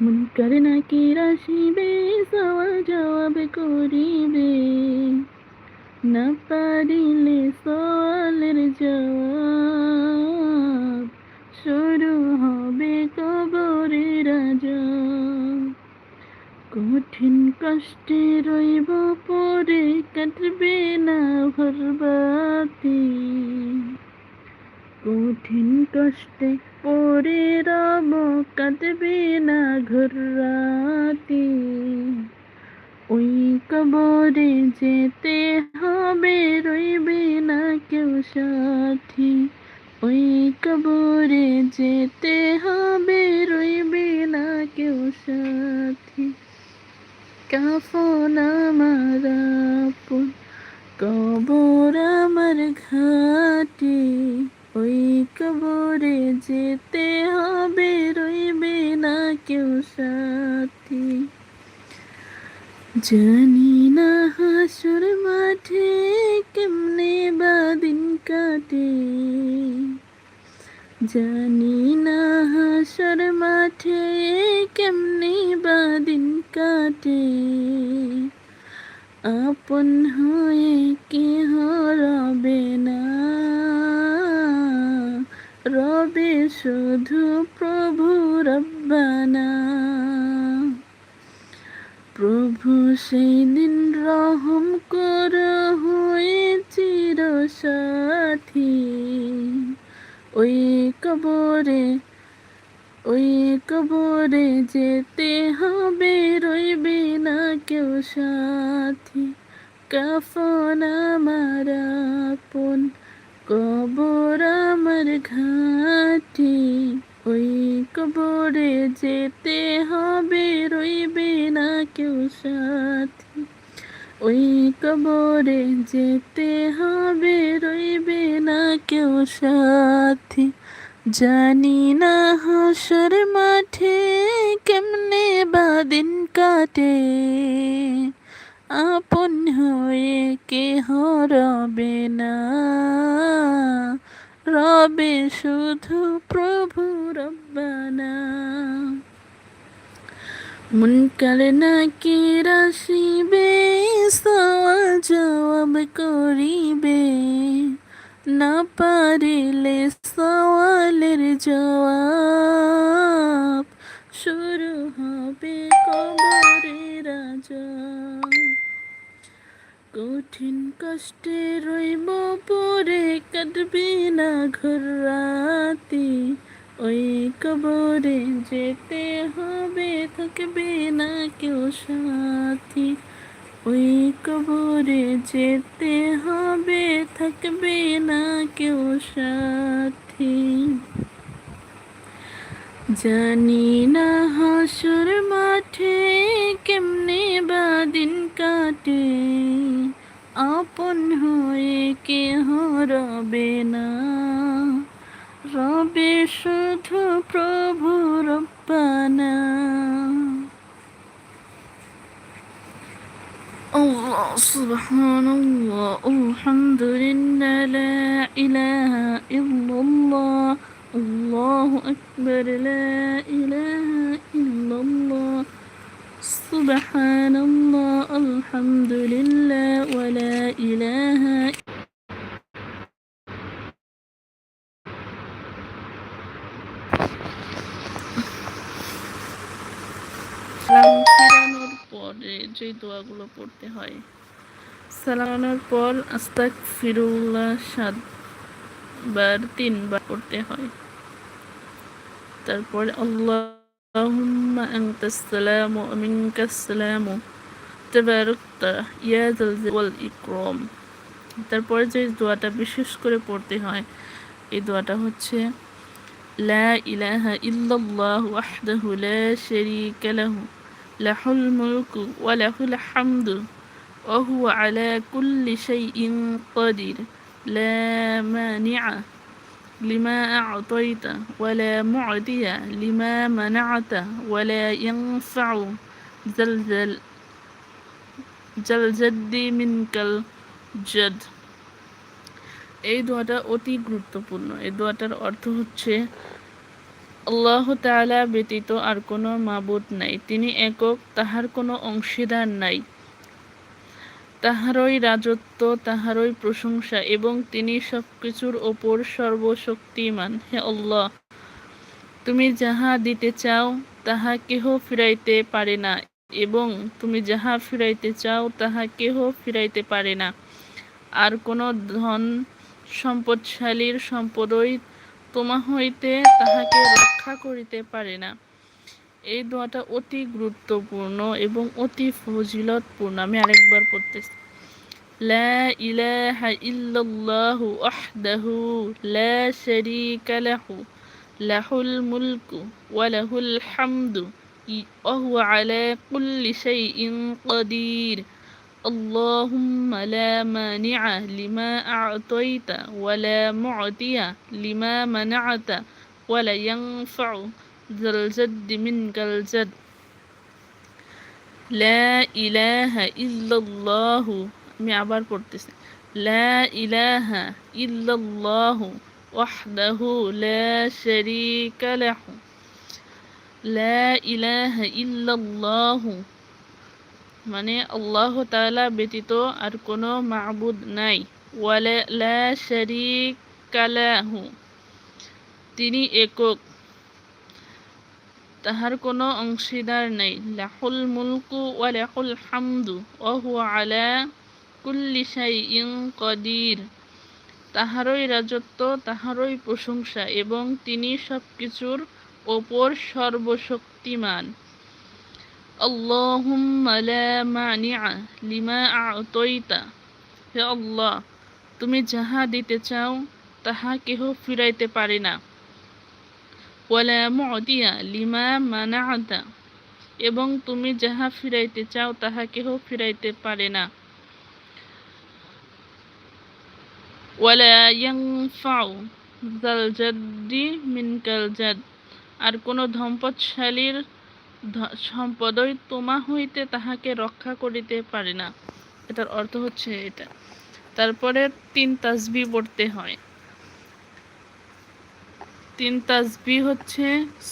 মুনকার নাকির আসিবে সওয়াল জবাব করিবে। না পারিলে সওয়ালের জবাব শুরু হবে কবরের রাজা। কঠিন কষ্টে রইব পরে, কাটবে না ভরবাতি কঠিন কষ্টে পরে রব কাটবে না ঘর রাতি ওই কবরে যেতে হবে রইবে না কেউ সাথী ওই কবরে যেতে হবে রইবে না কেউ সাথী কাফন আমার আপন কবর আমার ঘাটে ওই কবরে যেতে হবে, রইবে না কেউ সাথী। জানি না হাসুর মাঠে কেমনে বা দিন কাটে। জানি না হাসর মাঠে কেমনে বা দিন কাটে। আপন হয়ে শুধু প্রভু রব্বানা। প্রভু সেই দিন রহম কর হয়ে চির সাথী ওই কবরে ওই কবরে যেতে হবে, রইবে না কেউ সাথী। কাফন আমার আপন। কবর আমার ঘাটি, ওই কবরে যেতে হবে, রইবে না কেউ সাথী। ওই কবরে যেতে হবে, রইবে না কেউ সাথী। জানি না হাসর মাঠে কেমনে বা দিন কাটে। আপন হয়ে কেহ রবে রবে শুধু প্রভু রব্বানা মুনকার নাকি রাশিবে জবাব করিবে। না পারিলে সওয়ালের জবাব শুরু কঠিন কষ্টে রইব পরে কাটবে না ঘর রাতি। ওই কবরে যেতে হবে, থাকবে না কেউ সাথী। ওই কবরে যেতে হবে, থাকবে না কেউ সাথী। জানি না হাসুর মাঠে কেমনে বা দিন কাটে আপন হয়ে কেহ রবে না রবে শুধু প্রভু রব্বানা الله سبحان الله الحمد لله لا إله إلا الله الله أكبر لا إله إلا الله سبحان الله الحمد لله ولا إله সালাম ফিরানোর পরে যে দোয়াগুলো পড়তে হয় সালামানোর পর আস্তাক ফিরুল্লাহ সাত বার তিনবার পড়তে হয়। তারপরে আল্লাহ আনতাস তারপরে যে দোয়াটা বিশেষ করে পড়তে হয়, এই দোয়াটা হচ্ছে, লা ইলাহা ইল্লাল্লাহু ওয়া হামদু আলা কুল্লি ইন কাদির। لا مانع لما أعطيت ولا معدي لما منعت ولا ينفع زلزل জলজদ্দি মিনকাল জদ এই দোয়াটা অতি গুরুত্বপূর্ণ এই দোয়াটার অর্থ হচ্ছে আল্লাহ তাআলা ব্যতীত আর কোনো মাবুদ নাই তিনি একক তাহার কোনো অংশীদার নাই তাহারই রাজত্ব, তাহারই প্রশংসা এবং তিনি সব কিছুর ওপর সর্বশক্তিমান। হে আল্লাহ, তুমি যাহা দিতে চাও, তাহা কেহ ফিরাইতে পারে না এবং তুমি যাহা ফিরাইতে চাও, তাহা কেহ ফিরাইতে পারে না। আর কোনো ধন সম্পদশালীর সম্পদই তোমা হইতে তাহাকে রক্ষা করিতে পারে না। এই দোয়াটা অতি গুরুত্বপূর্ণ এবং অতি ফজিলতপূর্ণ আমি আরেকবার পড়তেছি লা ইলাহা ইল্লাল্লাহু ওয়াহদাহু লা শারীকা লাহু লাহুল মুলকু ওয়া লাহুল হামদু وهو على كل شيء قدير اللهم لا مانع لما أعطيت ولا معطي لما منعت ولا ينفع ذا الجد منك الجد لا إله إلا الله আমি আবার পড়তেছি لا إله إلا الله وحده لا شريك له لا إله إلا الله মানে আল্লাহ তালা ব্যতীত আর কোনো মাহবুদ নাই ওয়ালা লা শরিক কালাহু তিনি একক তাহার কোনো অংশীদার নেই। লাহুল মুলকু ওয়া লাহুল হামদু ওয়া আলা কুল্লি শাইইন কদির। তাহারই রাজত্ব, তাহারই প্রশংসা এবং তিনি সব কিছুর ওপর সর্বশক্তিমান। আল্লাহুম্মা লা মানিআ লিমা আ'তাইতা। হে আল্লাহ, তুমি যাহা দিতে চাও, তাহা কেহ ফিরাইতে পারে না। লিমা এবং তুমি যাহা ফিরাইতে চাও, তাহা কেহ ফিরাইতে পারে না। জাল আর কোনো ধম্পদশালীর সম্পদই তোমা হইতে তাহাকে রক্ষা করিতে পারে না। এটার অর্থ হচ্ছে এটা। তারপরে তিন তাসবি পড়তে হয়। তিন তাজবি হচ্ছে,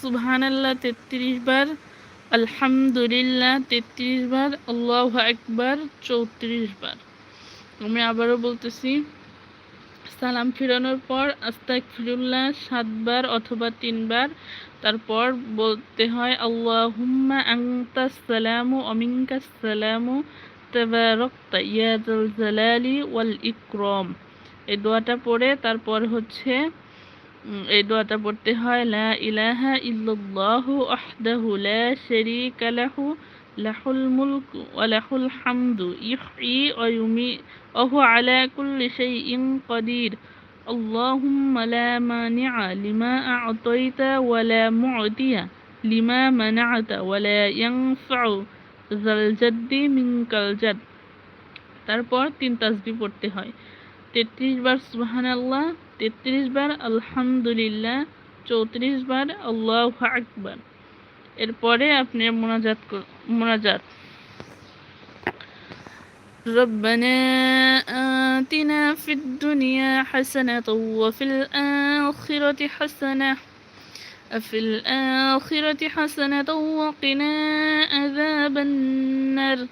সুবহানাল্লাহ তেত্রিশ বার, আলহামদুলিল্লাহ তেত্রিশ বার, আল্লাহ একবার চৌত্রিশ বার। আমি আবারও বলতেছি, সালাম ফিরানোর পর আস্তাক ফিরুল্লাহ সাতবার অথবা তিনবার তারপর বলতে হয়, আল্লাহুম্মা আংতা সালামু অমিঙ্কাস সালামু, তাবারাকতা ইয়াদুল জালালি ওয়াল ইকরম। এই দোয়াটা পড়ে, তারপর হচ্ছে এই দোয়াটা পড়তে হয় লা ইলাহা ইল্লাল্লাহু ওয়াহদাহু লা শারীকা লাহু লাহুল মুলকু ওয়া লাহুল হামদু ইহয়ি ওয়া ইউমি ওয়া হুয়া আলা কুল্লি শাইইন কাদির اللهم لا مانع لما أعطيت ولا معطي لما منعت ولا ينفع ذا الجد منك الجد তারপর তিন তাসবি পড়তে হয় তেত্রিশ বার সুবাহান আল্লাহ তেত্রিশ বার আলহামদুলিল্লাহ চৌত্রিশ বার আল্লাহ আকবার এরপরে আপনি মোনাজাত মোনাজাত ربنا آتنا في الدنيا حسنة وفي الآخرة حسنة في الآخرة حسنة وقنا عذاب النار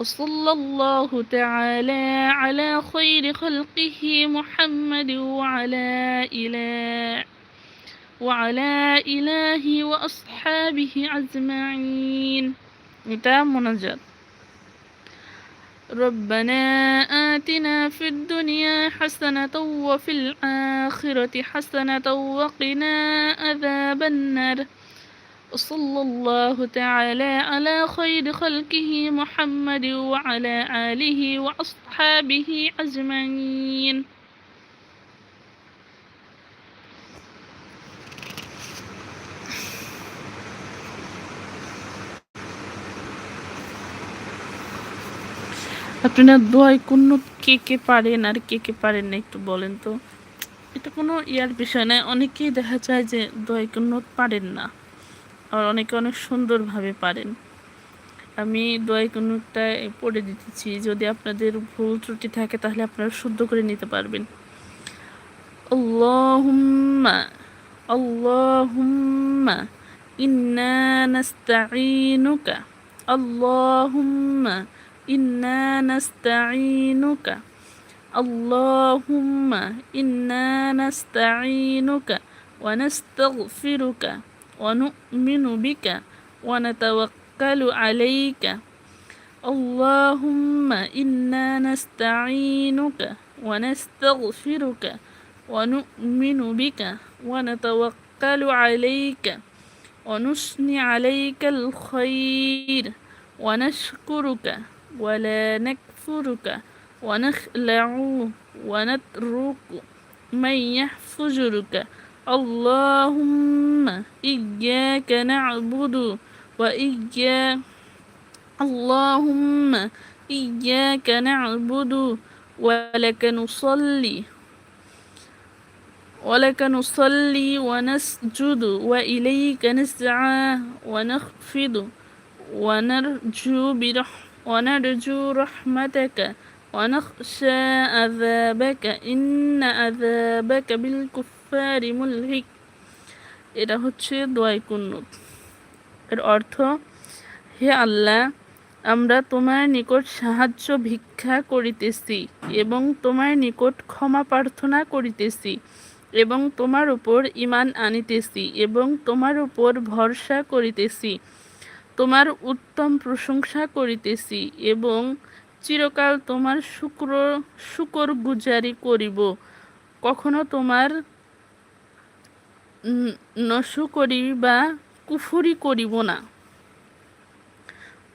وصلى الله تعالى على خير خلقه محمد وعلى إله وعلى إله وأصحابه أجمعين. كتاب منجد. ربنا آتنا في الدنيا حسنة وفي الآخرة حسنة وقنا عذاب النار. وصلى الله تعالى على خير خلقه محمد وعلى آله وأصحابه أجمعين আপনারা দোয়াই কোনো কে কে পারেন আর কে কে পারেন না একটু বলেন তো এটা কোনো ইয়ার বিষয় নয় অনেকেই দেখা যায় যে দোয়াই কোনো পারেন না আর অনেকে অনেক সুন্দরভাবে পারেন। আমি দোয়াই কোনোটা পড়ে দিতেছি, যদি আপনাদের ভুল ত্রুটি থাকে তাহলে আপনারা শুদ্ধ করে নিতে পারবেন। আল্লাহুম্মা আল্লাহুম্মা, ইন্না ونؤمن بك ونتوكل عليك. اللهم إنا نستعينك ونستغفرك ونؤمن بك ونتوكل عليك. ونثني عليك الخير ونشكرك ولا نكفرك ونخلع ونترك من يحفظك. اللهم إياك نعبد وإياك اللهم إياك نعبد ولك نصلي ولك نصلي ونسجد وإليك نسعى ونخفض ونرجو برح ونرجو رحمتك ونخشى عذابك. إن عذابك ফারিমুল হিক এটা হচ্ছে দোয়াই কুন্নুত। এর অর্থ, হে আল্লাহ, আমরা তোমার নিকট সাহায্য ভিক্ষা করিতেছি এবং তোমার নিকট ক্ষমা প্রার্থনা করিতেছি এবং তোমার উপর ইমান আনিতেছি এবং তোমার উপর ভরসা করিতেছি, তোমার উত্তম প্রশংসা করিতেছি এবং চিরকাল তোমার শুক্র, শুকর গুজারি করিব। কখনো তোমার নশু করি বা কুফুরি করিব না।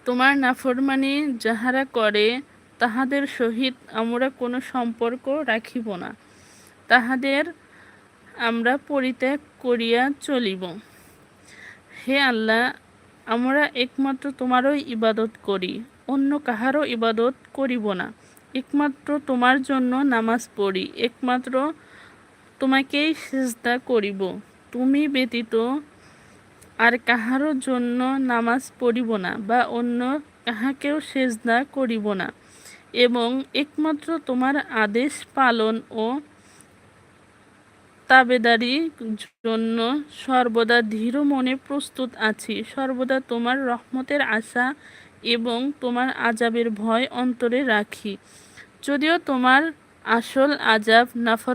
তোমার নাফরমানি যাহারা করে, তাহাদের সহিত আমরা কোনো সম্পর্ক রাখিব না। তাহাদের আমরা পরিত্যাগ করিয়া চলিব। হে আল্লাহ, আমরা একমাত্র তোমারই ইবাদত করি, অন্য কাহারও ইবাদত করিব না। একমাত্র তোমার জন্য নামাজ পড়ি, একমাত্র তোমাকেই সেজদা করিব। তুমি ব্যতীত আর কাহারও জন্য নামাজ পড়িব না বা অন্য কাহাকেও সেজদা করিব না। এবং একমাত্র তোমার আদেশ পালন ও তাবেদারি জন্য সর্বদা ধীর মনে প্রস্তুত আছি। সর্বদা তোমার রহমতের আশা এবং তোমার আজাবের ভয় অন্তরে রাখি। যদিও তোমার আসল আজাব নাফর